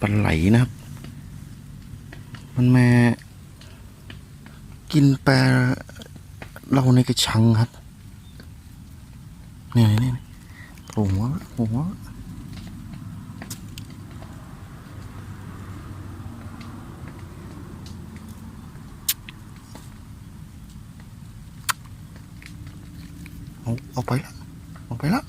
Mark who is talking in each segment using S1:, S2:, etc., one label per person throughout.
S1: ปลาไหลนะครับ มันมากินปลาเราในกระชังครับเนี่ยนี่โผล่หัวโผล่หัวเอาเอาไปละเอาไปละ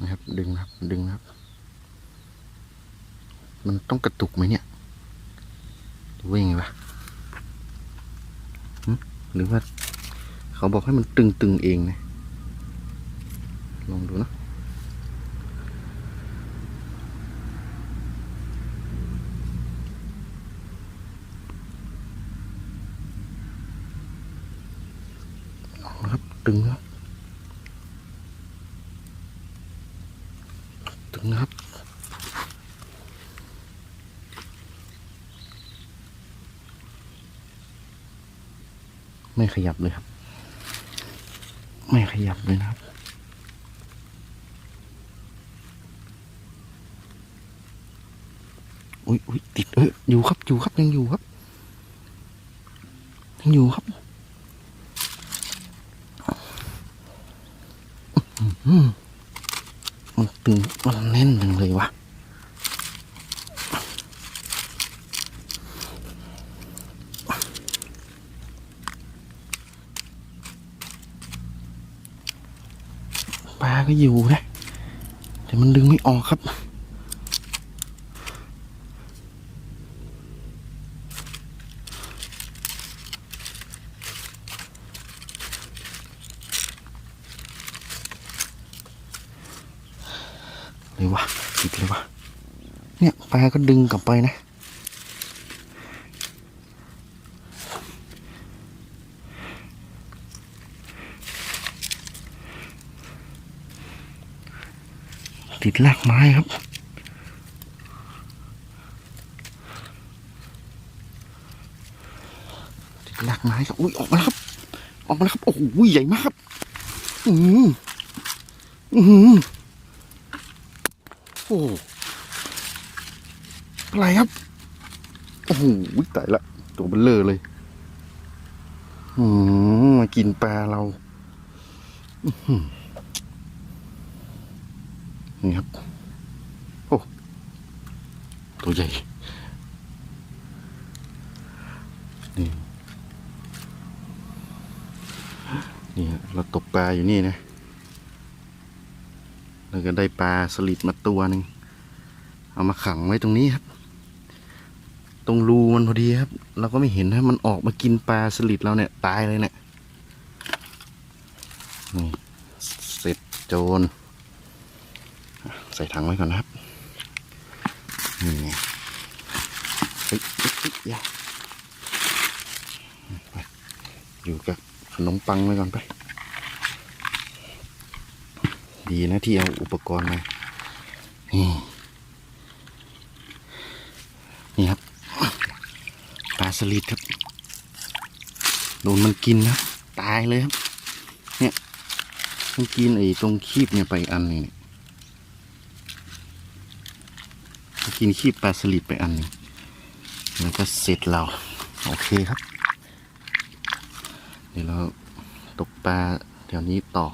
S1: นะครับ ดึงครับ ดึงครับ มันต้องกระตุกไหมเนี่ยหรือว่ายังไงวะหึหรือว่า เขาบอกให้มันตึงๆเองนะลองดูนะเอาละครับ ตึงครับ ตึงครับ ไม่ขยับเลยครับ ไม่ขยับเลยนะครับอุ้ยอุ้ยติดเอออยู่ครับอยู่ครับยังอยู่ครับยังอยู่ครับอืม ตึงมันแน่นจังเลยวะปลาก็อยู่นะแต่มันดึงไม่ออกครับ เลยวะติดเลยวะเนี่ยปลาก็ดึงกลับไปนะ ติดรากไม้ครับติดรากไม้ครับอุ้ยออกมาแล้วครับ ออกมาแล้วครับ โอ้โหใหญ่มากครับ อืมอืม โอ้อะไรครับ โอ้โหตายละ ตัวเบลเลอร์เลยอืมมากินปลาเราอนี่ครับ โอ้ ตัวใหญ่ นี่ นี่เราตกปลาอยู่นี่นะ แล้วก็ได้ปลาสลิดมาตัวหนึ่งเอามาขังไว้ตรงนี้ครับ ตรงรูมันพอดีครับ เราก็ไม่เห็นนะมันออกมากินปลาสลิดเราเนี่ยตายเลยเนี่ยนี่เสร็จโจรใส่ถังไว้ก่อนนะครับนี่ไงเฮ้ยยเฮ้ยอย่าอยู่กับขนมปังไว้ก่อนไป ดีนะที่เอาอุปกรณ์มา นี่ นี่ครับ ปลาสลิดครับ โดนมันกินนะตายเลยครับ เนี่ย มันกินไอ้ตรงคีบเนี่ยไปอันนึงกินขี้ปลาสลิดไปอันนึงแล้วก็เสร็จเรา โอเคครับ เดี๋ยวเราตกปลาแถวนี้ต่อ